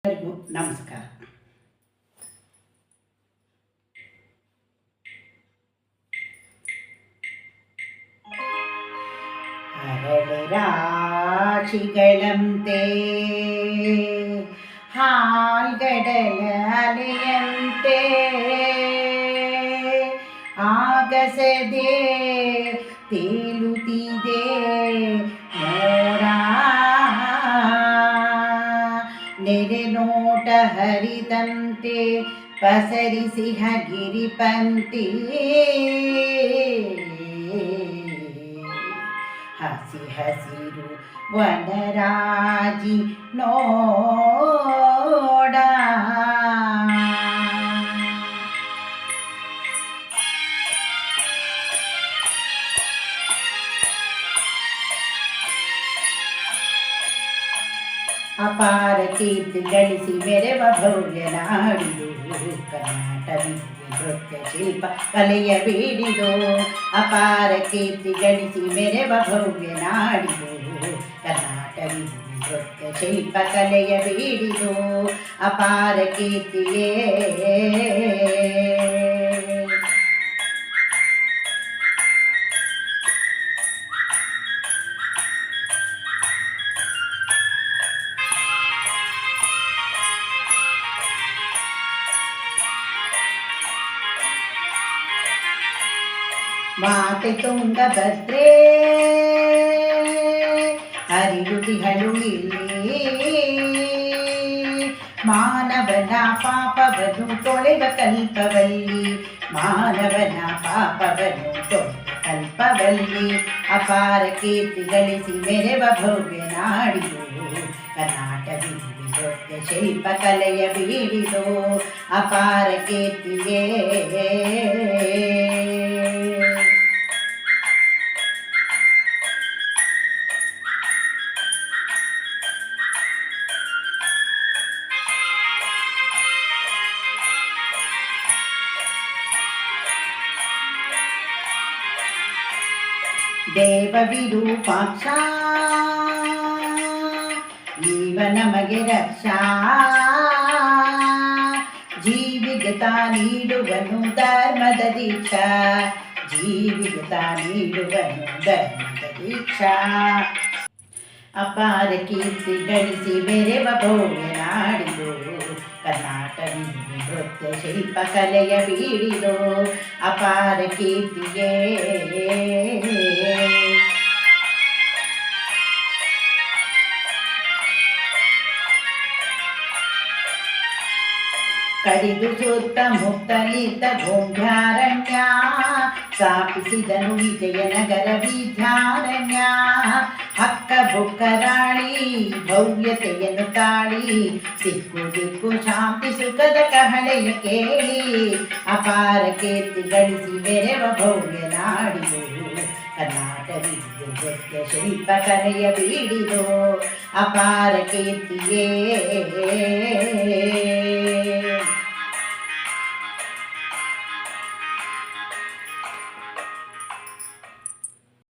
ಎಲ್ಲರಿಗೂ ನಮಸ್ಕಾರ ಅರಳೆ ರಾಶಿಗಳಂತೆ ಹಾಲ್ಗಡಲ ಅಲೆಯಂತೆ ಆಗಸದೆ ತೇಲುತ್ತಿದೆ ಮೋಡ ನೆರೆ ನೋಟ ಹರಿದಂತೆ ಪಸರಿಸಿ ಹಗಿರಿ ಪಂತಿ. ಹಸಿ ಹಸಿರು ವನರಾಜಿ ನೋಡ. ಅಪಾರ ಕೀರ್ತಿ ಗಳಿಸಿ ಮೆರೆವ ಭವ್ಯ ನಾಡಿದು ಕರ್ನಾಟ ವಿದ್ಯೆ ನೃತ್ಯ ಶಿಲ್ಪ ಕಲೆಯ ಬೀಡಿದು ಅಪಾರ ಕೀರ್ತಿ ಗಳಿಸಿ ಮೆರೆವ ಭವ್ಯ ನಾಡಿದು ಕರ್ನಾಟ ವಿದ್ಯೆ ನೃತ್ಯ ಶಿಲ್ಪ ಕಲೆಯ ಬೀಡಿದು ಅಪಾರ ಕೀರ್ತಿಯೇ ಮಾತೆ ತುಂಗಭದ್ರೆ ಹರಿಯುತಿಹಳು ಇಲ್ಲಿ ಮಾನವನ ಪಾಪವನ್ನು ತೊಳೆವ ಕಲ್ಪವಲ್ಲಿ ಮಾನವನ ಪಾಪವನ್ನು ತೊಳೆವ ಕಲ್ಪವಲ್ಲಿ ಅಪಾರ ಕೀರ್ತಿ ಗಳಿಸಿ ಮೆರೆವ ಭವ್ಯ ನಾಡಿದು ಕರ್ನಾಟಕ ನೃತ್ಯ ಶಿಲ್ಪ ಕಲೆಯ ಬೀಡಿದು ಅಪಾರ ಕೀರ್ತಿಯೇ ದೇವ ವಿರೂಪಾಕ್ಷ ಜೀವ ನಮಗೆ ರಕ್ಷಾ. ಜೀವಿಗತ ನೀಡುವನು ಧರ್ಮದ ದೀಕ್ಷಾ. ಜೀವಿಗತ ನೀಡುವನು ಧರ್ಮದ ದೀಕ್ಷಾ. ಅಪಾರ ಕೀರ್ತಿ ಗಳಿಸಿ ಬೆರೆವ ಭವ್ಯ ನಾಡಿದು. ಕರ್ನಾಟಕ ನೃತ್ಯ ಶಿಲ್ಪ ಕಲೆಯ ಬೀಡಿದು. ಅಪಾರ ಕೀರ್ತಿಯೇ ಕಡಿದು ಸುತ್ತ ಮುತ್ತಲಿದ್ದ ಗೋಂಭ್ಯಾರಣ್ಯ ಸ್ಥಾಪಿಸಿದನು ವಿಜಯನಗರ ವಿದ್ಯಾರಣ್ಯ ಹಕ್ಕ ಬುಕ್ಕರಾಳಿ ಭವ್ಯತೆಯನ್ನು ತಾಳಿ ಸಿಕ್ಕು ದಿಕ್ಕು ಶಾಂತಿ ಸುಖದ ಕಹಳೆಯ ಕೇಳಿ ಅಪಾರ ಕೀರ್ತಿ ಗಳಿಸಿ ಬೆರೆವ ಭವ್ಯ ನಾಡಿದು ಕರ್ನಾಟಕ ನೃತ್ಯ ಶಿಲ್ಪ ಕಲೆಯ ಬೀಡಿದು ಅಪಾರ ಕೀರ್ತಿಯೇ